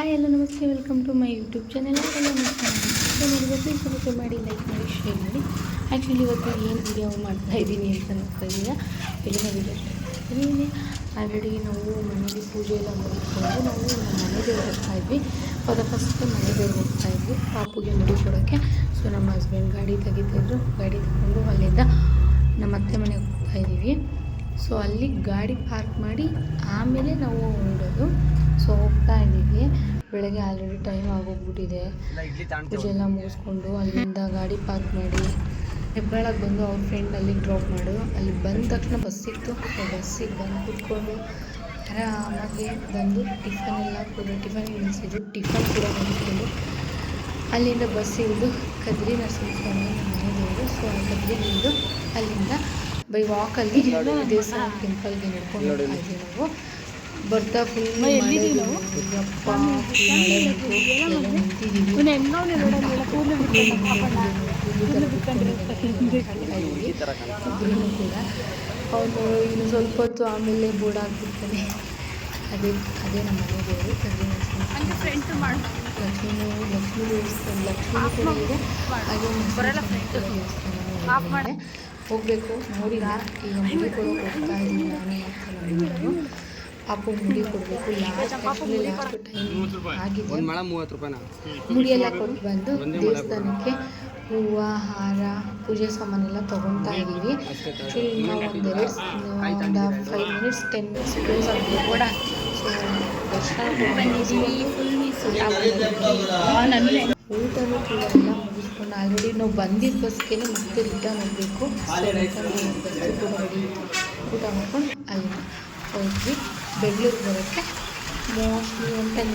Hi ಎಲ್ಲ ನಮಸ್ತೆ welcome to my YouTube channel ಎಲ್ಲ ಪ್ಲೀಸ್ ಸಬ್ಸ್ಕ್ರೈಬ್ ಮಾಡಿ ಲೈಕ್ ಮಾಡಿ ಶೇರ್ ಮಾಡಿ. ಆ್ಯಕ್ಚುಲಿ ಇವತ್ತು ಏನು ವಿಡಿಯೋ ಮಾಡ್ತಾ ಇದ್ದೀನಿ ಅಂತ ನೋಡ್ತಾ ಇಲ್ಲಿನ ವಿಡಿಯೋ ಆಲ್ರೆಡಿ ನಾವು ಮನೆಯಲ್ಲಿ ಪೂಜೆ ಎಲ್ಲ ಮುಗಿಸ್ಕೊಂಡು ನಾವು ನಮ್ಮ ಮನೆ ದೇವ್ರು ಹೋಗ್ತಾ ಇದ್ವಿ. ಫಾರ್ ಫಸ್ಟ್ ಮನೆ ದೇವ್ರು ಹೋಗ್ತಾ ಇದ್ವಿ. ಪಾಪುಗೆ ಮುಡಿ ಕೊಡೋಕ್ಕೆ ಸೊ ನಮ್ಮ ಹಸ್ಬೆಂಡ್ ಗಾಡಿ ತೆಗಿತಿದ್ರು ಗಾಡಿ ತಗೊಂಡು ಅಲ್ಲಿಂದ ನಮ್ಮ ಅತ್ತೆ ಮನೆಗೆ ಹೋಗ್ತಾ ಇದ್ದೀವಿ ಸೊ ಅಲ್ಲಿ ಗಾಡಿ ಪಾರ್ಕ್ ಮಾಡಿ ಆಮೇಲೆ ನಾವು ಹೊರಡೋದು ಸೊ ಹೋಗ್ತಾ ಇದ್ದೀವಿ ಬೆಳಗ್ಗೆ ಆಲ್ರೆಡಿ ಟೈಮ್ ಆಗೋಗ್ಬಿಟ್ಟಿದೆ. ಪೂಜೆ ಎಲ್ಲ ಮುಗಿಸ್ಕೊಂಡು ಅಲ್ಲಿಂದ ಗಾಡಿ ಪಾರ್ಕ್ ಮಾಡಿ ಹೆಬ್ಬಾಳಕ್ಕೆ ಬಂದು ಅವ್ರ ಫ್ರೆಂಡ್ ಅಲ್ಲಿ ಡ್ರಾಪ್ ಮಾಡು. ಅಲ್ಲಿ ಬಂದ ತಕ್ಷಣ ಬಸ್ ಸಿಕ್ತು. ಬಸ್ಸಿಗೆ ಬಂದು ಕುತ್ಕೊಂಡು ಆರಾಮಾಗಿ ಬಂದು ಟಿಫನ್ ಎಲ್ಲ ಕೂಡ ಟಿಫನ್ ನಿಲ್ಲಿಸಿದ್ರು ಟಿಫನ್ ಕೂಡ ಮುಗಿಸ್ಕೊಂಡು ಅಲ್ಲಿಂದ ಬಸ್ ಇಳಿದು ಕದ್ರಿ ನರಸಿಂಹಸ್ವಾಮಿ ನಮ್ಮ ಮನೆ ದೇವರು ಸೊ ಆ ಕದ್ರಿ ಇಳಿದು ಅಲ್ಲಿಂದ ಬೈ ವಾಕಲ್ಲಿ ದೇವಸ್ಥಾನ ಟೆಂಪಲ್ಗೆ ನಡ್ಕೊಂಡು ಹೋಗ್ತಾ ಇದ್ವಿ ನಾವು ಬರ್ತಾ ಫುಲ್ ಅವನು ಇನ್ನು ಸ್ವಲ್ಪ ಹೊತ್ತು ಆಮೇಲೆ ಬೋರ್ಡ್ ಆಗ್ಬಿಡ್ತಾನೆ ಅದೇ ಅದೇ ನಮ್ಮ ಮನೆ ದೇವರು ಕದ್ರಿ ನರಸಿಂಹ ಲಕ್ಷ್ಮೀ ಲಕ್ಷ್ಮೀ ದೇವಸ್ಥಾನ ಲಕ್ಷ್ಮೀ ಕೂಡ ಇದೆ ಹಾಗೆ. ಹೋಗ್ಬೇಕು. ನೋಡಿಲ್ಲ ಈಗ ಹೋಗ್ತಾ ಇದ್ದೀನಿ ನಾನು. ಪಾಪು ಮುಡಿ ಕೊಡ್ಬೇಕು ಲಾಸ್ಟ್ ಆ್ಯಕ್ಚುಲಿ ಆಗಿದೆ. ಒಂದು ಮಳ ಮೂವತ್ತು ರೂಪಾಯಿನ? ಮುಡಿ ಎಲ್ಲ ಕೊಟ್ಟು ಬಂದು ದೇವಸ್ಥಾನಕ್ಕೆ ಹೂವು ಹಾರ ಪೂಜೆ ಸಾಮಾನೆಲ್ಲ ತೊಗೊತಾ ಇದ್ದೀವಿ. ಆ್ಯಕ್ಚುಲಿ ಇನ್ನೂ ಒಂದೆರಡು ಒಂದು five minutes ten minutes close ಆಗಬೇಕು ಕೂಡ. ಸೊ ದರ್ಶನ ಊಟನೂ ಕೂಡ ಎಲ್ಲ ಮುಗಿಸ್ಕೊಂಡು ಆಲ್ರೆಡಿ ನಾವು ಬಂದಿದ್ದ ಬಸ್ಗೆ ಮತ್ತೆ ರಿಟರ್ನ್ ಹೋಗಬೇಕು. ಊಟ ಮಾಡ್ಕೊಂಡು ಅಲ್ಲಿಂದ ಹೋದ್ವಿ ಬೆಂಗಳೂರು ಬರೋಕ್ಕೆ. ಮೋಸ್ಟ್ಲಿ ಒಂದು ಟೆನ್